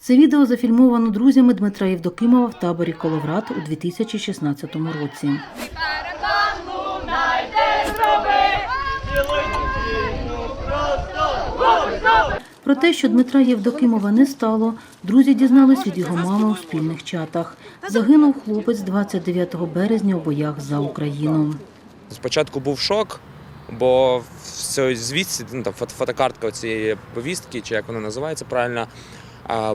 Це відео зафільмовано друзями Дмитра Євдокимова в таборі Коловрат у 2016 році. Про те, що Дмитра Євдокимова не стало, друзі дізнались від його мами у спільних чатах. Загинув хлопець 29 березня у боях за Україну. Спочатку був шок, бо все звідси, ну, там, фото- фотокартка цієї повістки, чи як вона називається правильно,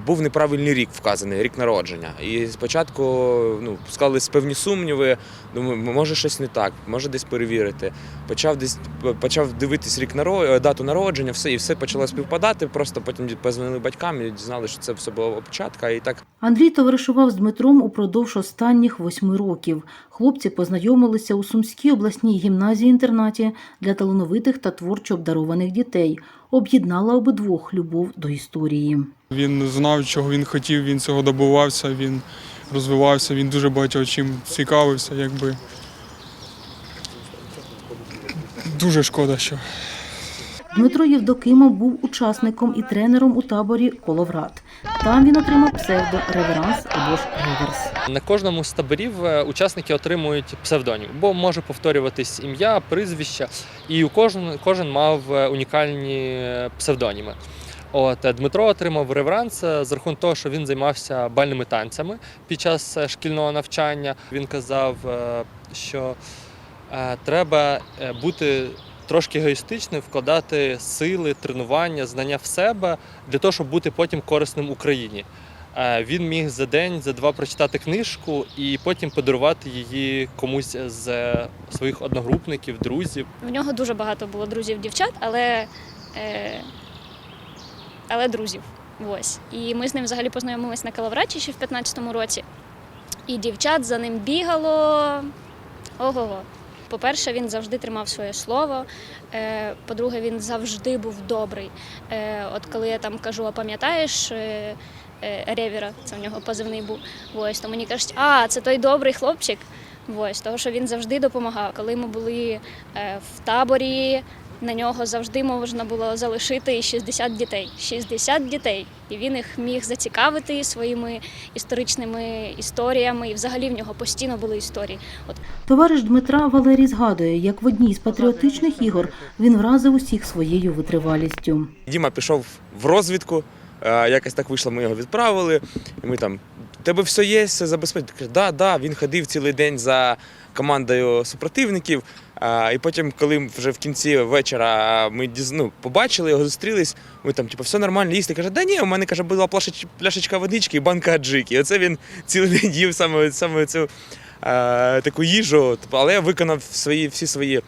був неправильний рік вказаний, рік народження. І спочатку ну, склались певні сумніви, думаю, може щось не так, може десь перевірити. Почав десь почав дивитись рік наро- дату народження, все, і все почало співпадати. Просто потім позвонили батькам і дізналися, що це все була опечатка. І так Андрій товаришував з Дмитром упродовж останніх восьми років. Хлопці познайомилися у Сумській обласній гімназії-інтернаті для талановитих та творчо обдарованих дітей. Об'єднала обидвох любов до історії. Він знав, чого він хотів, він цього добувався, він розвивався, він дуже багато чим цікавився, якби. Дуже шкода, що Дмитро Євдокимов був учасником і тренером у таборі Коловрат. Там він отримав псевдо Реверанс або ж Реверс. На кожному з таборів е, учасники отримують псевдонім, бо може повторюватись ім'я, прізвище, і у кожен, кожен мав е, унікальні е, псевдоніми. От Дмитро отримав реверанс за рахунок того, що він займався бальними танцями під час шкільного навчання. Він казав, що треба бути трошки егоїстичним, вкладати сили, тренування, знання в себе для того, щоб бути потім корисним Україні. Е, Він міг за день, за два прочитати книжку і потім подарувати її комусь з своїх одногрупників, друзів. В нього дуже багато було друзів дівчат, але, е, але друзів. Ось. І ми з ним взагалі познайомились на Калавраті ще в 15-му році. І дівчат за ним бігало. Ого-го. По-перше, він завжди тримав своє слово. Е, По-друге, він завжди був добрий. Е, От коли я там кажу, а пам'ятаєш е, Ревіра, це в нього позивний був. Ось, то мені кажуть, а, це той добрий хлопчик. Ось, того, що він завжди допомагав. Коли ми були в таборі, на нього завжди можна було залишити і 60 дітей. 60 дітей. І він їх міг зацікавити своїми історичними історіями. І взагалі в нього постійно були історії. От Товариш Дмитра Валерій згадує, як в одній з патріотичних ігор він вразив усіх своєю витривалістю. Діма пішов в розвідку. е, Якось так вийшло, ми його відправили. І ми там, «У тебе все є, все забезпечено. Каже, да, да. Він ходив цілий день за командою супротивників. І потім, коли вже в кінці вечора ми діз- ну, побачили його, зустрілись, ми там, типу, все нормально їсти. Каже, да ні, у мене каже, була пляшеч- пляшечка водички і банка аджики. І оце він цілий день їв саме, саме цю. е, Таку їжу, Типу, але я виконав свої всі свої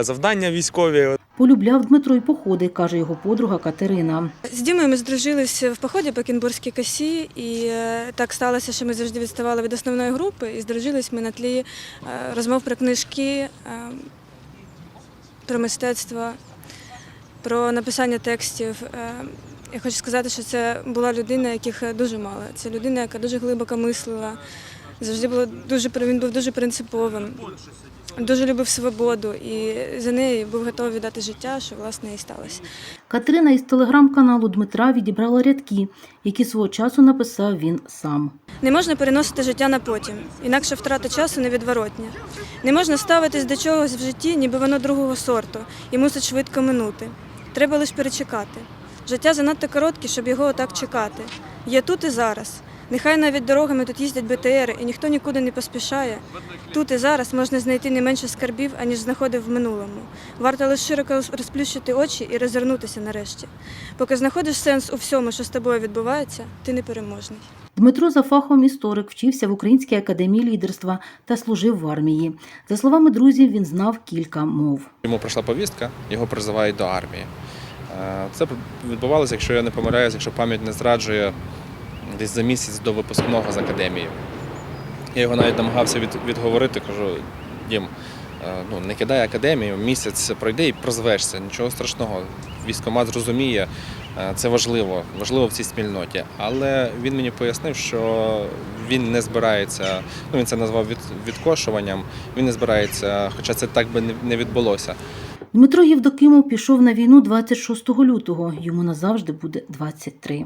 завдання військові. Полюбляв Дмитро й походи, каже його подруга Катерина. З Дімою ми здружилися в поході по Кінбурзькій косі, і е, так сталося, що ми завжди відставали від основної групи, і здружились ми на тлі е, розмов про книжки, е, про мистецтво, про написання текстів. Е, Я хочу сказати, що це була людина, яких дуже мало. Це людина, яка дуже глибоко мислила. Завжди було дуже він був дуже принциповим, дуже любив свободу і за неї був готовий віддати життя, що власне і сталося. Катерина із телеграм-каналу Дмитра відібрала рядки, які свого часу написав він сам. Не можна переносити життя на потім, інакше втрата часу невідворотня. Не можна ставитись до чогось в житті, ніби воно другого сорту, і мусить швидко минути. Треба лише перечекати. Життя занадто коротке, щоб його отак чекати. Є тут і зараз. Нехай навіть дорогами тут їздять БТРи, і ніхто нікуди не поспішає. Тут і зараз можна знайти не менше скарбів, аніж знаходив в минулому. Варто лише широко розплющити очі і розвернутися нарешті. Поки знаходиш сенс у всьому, що з тобою відбувається, ти непереможний. Дмитро за фахом історик вчився в Українській академії лідерства та служив в армії. За словами друзів, він знав кілька мов. Йому прийшла повістка, його призивають до армії. Е, Це відбувалося, якщо я не помиляюсь, якщо пам'ять не зраджує, десь за місяць до випускного з академії. Я його навіть намагався відговорити, кажу, Дім, ну, не кидай академію, місяць пройде і прозвешся, нічого страшного. Військомат зрозуміє, е, це важливо, важливо в цій спільноті. Але він мені пояснив, що він не збирається, ну він це назвав від, відкошуванням, він не збирається, хоча це так би не відбулося. Дмитро Євдокимов пішов на війну 26 лютого. Йому назавжди буде 23.